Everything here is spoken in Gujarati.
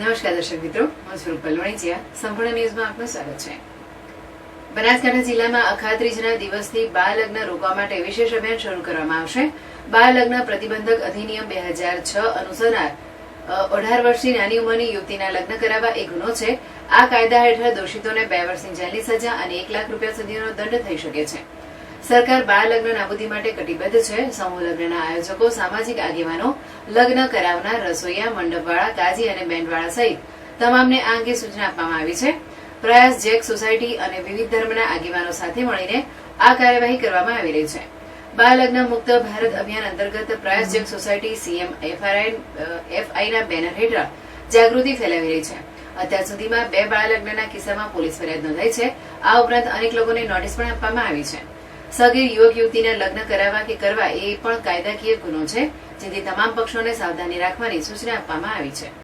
નમસ્કાર દર્શક મિત્રો, હું સ્વરૂપ પલવણીચિયા સંપૂર્ણ ન્યૂઝમાં આપનું સ્વાગત છે. બનાસકાંઠા જિલ્લામાં અખાત્રીજના દિવસથી બાળ લગ્ન રોકવા માટે વિશેષ અભિયાન શરૂ કરવામાં આવશે. બાળ લગ્ન પ્રતિબંધક અધિનિયમ બે હજાર છ અનુસાર અઢાર વર્ષની નાની ઉંમરની યુવતીના લગ્ન કરાવવા એ ગુનો છે. આ કાયદા હેઠળ દોષિતોને બે વર્ષની જેલની સજા અને એક લાખ રૂપિયા સુધીનો દંડ થઈ શકે છે. સરકાર બાળ લગ્ન નાબૂદી માટે કટિબદ્ધ છે. સમૂહ લગ્નના આયોજકો, સામાજિક આગેવાનો, લગ્ન કરાવનાર રસોઈયા, મંડપવાળા, કાજી અને બેન્ડવાળા સહિત તમામને આ અંગે સૂચના આપવામાં આવી છે. પ્રયાસ જેક સોસાયટી અને વિવિધ ધર્મના આગેવાનો સાથે મળીને આ કાર્યવાહી કરવામાં આવી રહી છે. બાળ લગ્ન મુક્ત ભારત અભિયાન અંતર્ગત પ્રયાસ જેક સોસાયટી સીએમ, એફઆરઆઈ એફઆઈના બેનર હેઠળ જાગૃતિ ફેલાવી રહી છે. અત્યાર સુધીમાં બે બાળ લગ્નના કિસ્સામાં પોલીસ ફરિયાદ નોંધાઈ છે. આ ઉપરાંત અનેક લોકોને નોટિસ પણ આપવામાં આવી છે. સગીર યુવક યુવતીના લગ્ન કરાવવા કે કરવા એ પણ કાયદાકીય ગુનો છે, જેથી તમામ પક્ષોને સાવધાની રાખવાની સૂચના આપવામાં આવી છે.